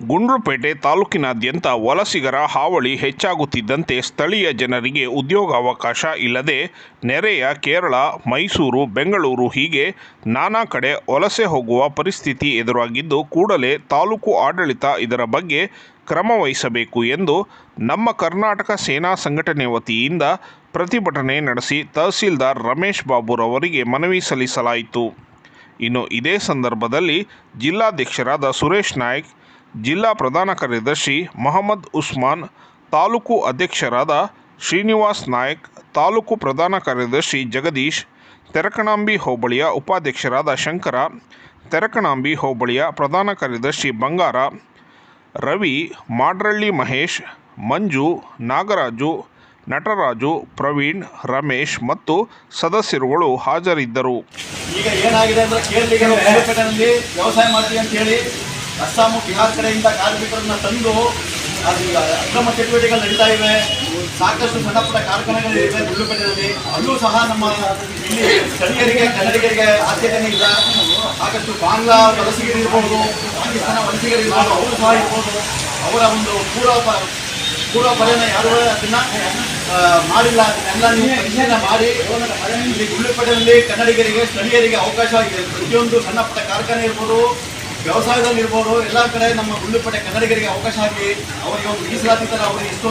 ಗುಂಡ್ಲುಪೇಟೆ ತಾಲೂಕಿನಾದ್ಯಂತ ವಲಸಿಗರ ಹಾವಳಿ ಹೆಚ್ಚಾಗುತ್ತಿದ್ದಂತೆ ಸ್ಥಳೀಯ ಜನರಿಗೆ ಉದ್ಯೋಗಾವಕಾಶ ಇಲ್ಲದೆ ನೆರೆಯ ಕೇರಳ, ಮೈಸೂರು, ಬೆಂಗಳೂರು ಹೀಗೆ ನಾನಾ ಕಡೆ ವಲಸೆ ಹೋಗುವ ಪರಿಸ್ಥಿತಿ ಎದುರಾಗಿದ್ದು ಕೂಡಲೇ ತಾಲೂಕು ಆಡಳಿತ ಇದರ ಬಗ್ಗೆ ಕ್ರಮವಹಿಸಬೇಕು ಎಂದು ನಮ್ಮ ಕರ್ನಾಟಕ ಸೇನಾ ಸಂಘಟನೆ ವತಿಯಿಂದ ಪ್ರತಿಭಟನೆ ನಡೆಸಿ ತಹಸೀಲ್ದಾರ್ ರಮೇಶ್ ಬಾಬುರವರಿಗೆ ಮನವಿ ಸಲ್ಲಿಸಲಾಯಿತು. ಇನ್ನು ಇದೇ ಸಂದರ್ಭದಲ್ಲಿ ಜಿಲ್ಲಾಧ್ಯಕ್ಷರಾದ ಸುರೇಶ್ ನಾಯ್ಕ್ ಜಿಲ್ಲಾ ಪ್ರಧಾನ ಕಾರ್ಯದರ್ಶಿ ಮೊಹಮ್ಮದ್ ಉಸ್ಮಾನ್, ತಾಲೂಕು ಅಧ್ಯಕ್ಷರಾದ ಶ್ರೀನಿವಾಸ್ ನಾಯಕ್, ತಾಲೂಕು ಪ್ರಧಾನ ಕಾರ್ಯದರ್ಶಿ ಜಗದೀಶ್ ತೆರಕಣಾಂಬಿ ಹೋಬಳಿಯ ಉಪಾಧ್ಯಕ್ಷರಾದ ಶಂಕರ ತೆರಕಣಾಂಬಿ ಹೋಬಳಿಯ ಪ್ರಧಾನ ಕಾರ್ಯದರ್ಶಿ ಬಂಗಾರ, ರವಿ, ಮಾಡ್ರಳ್ಳಿ ಮಹೇಶ್, ಮಂಜು, ನಾಗರಾಜು, ನಟರಾಜು, ಪ್ರವೀಣ್, ರಮೇಶ್ ಮತ್ತು ಸದಸ್ಯರುಗಳು ಹಾಜರಿದ್ದರು. ಈಗ ಏನಾಗಿದೆ ಅಂದ್ರೆ ವ್ಯವಸಾಯ ಮಾಡ್ತೀವಿ ಅಂತ ಹೇಳಿ ಅಸ್ಸಾಮು ಬಿಹಾರ್ ಕಡೆಯಿಂದ ಕಾರ್ಮಿಕರನ್ನ ತಂದು ಅಲ್ಲಿ ಅಕ್ರಮ ಚಟುವಟಿಕೆಗಳು ನಡೀತಾ ಇವೆ. ಸಾಕಷ್ಟು ಸಣ್ಣ ಪುಟ್ಟ ಕಾರ್ಖಾನೆಗಳು ಇವೆ ಗುಂಡ್ಲುಪೇಟೆಯಲ್ಲಿ ಅಲ್ಲೂ ಸಹ ನಮ್ಮ ಇಲ್ಲಿ ಸ್ಥಳೀಯರಿಗೆ ಕನ್ನಡಿಗರಿಗೆ ಆದ್ಯತೆನೇ ಇಲ್ಲ. ಸಾಕಷ್ಟು ಬಾಂಗ್ಲಾ ವಲಸಿಗರು ಇರ್ಬೋದು, ಪಾಕಿಸ್ತಾನ ವಲಸಿಗರು ಇರ್ಬೋದು, ಅವರು ಸಹ ಇರ್ಬೋದು. ಅವರ ಒಂದು ಪೂರ್ವ ಪೂರ್ವ ಪರ್ಯನ ಯಾರು ಅದನ್ನ ಮಾಡಿಲ್ಲ. ಅದನ್ನೆಲ್ಲ ನೀವು ಮಾಡಿ. ಇಲ್ಲಿ ಗುಳ್ಳುಪೇಟೆಯಲ್ಲಿ ಕನ್ನಡಿಗರಿಗೆ, ಸ್ಥಳೀಯರಿಗೆ ಅವಕಾಶ ಇದೆ. ಪ್ರತಿಯೊಂದು ಸಣ್ಣ ಪುಟ್ಟ ಕಾರ್ಖಾನೆ ಇರ್ಬೋದು ವ್ಯವಸಾಯದಲ್ಲಿ ಇರ್ಬೋದು ಎಲ್ಲ ಕಡೆ ನಮ್ಮ ಗುಳ್ಳಿಪೇಟೆ ಕನ್ನಡಿಗರಿಗೆ ಅವಕಾಶ ಆಗಿ ಅವರಿಗೆ ಒಂದು ಮೀಸಲಾತಿ ಥರ ಅವರಿಗೆ ಎಷ್ಟು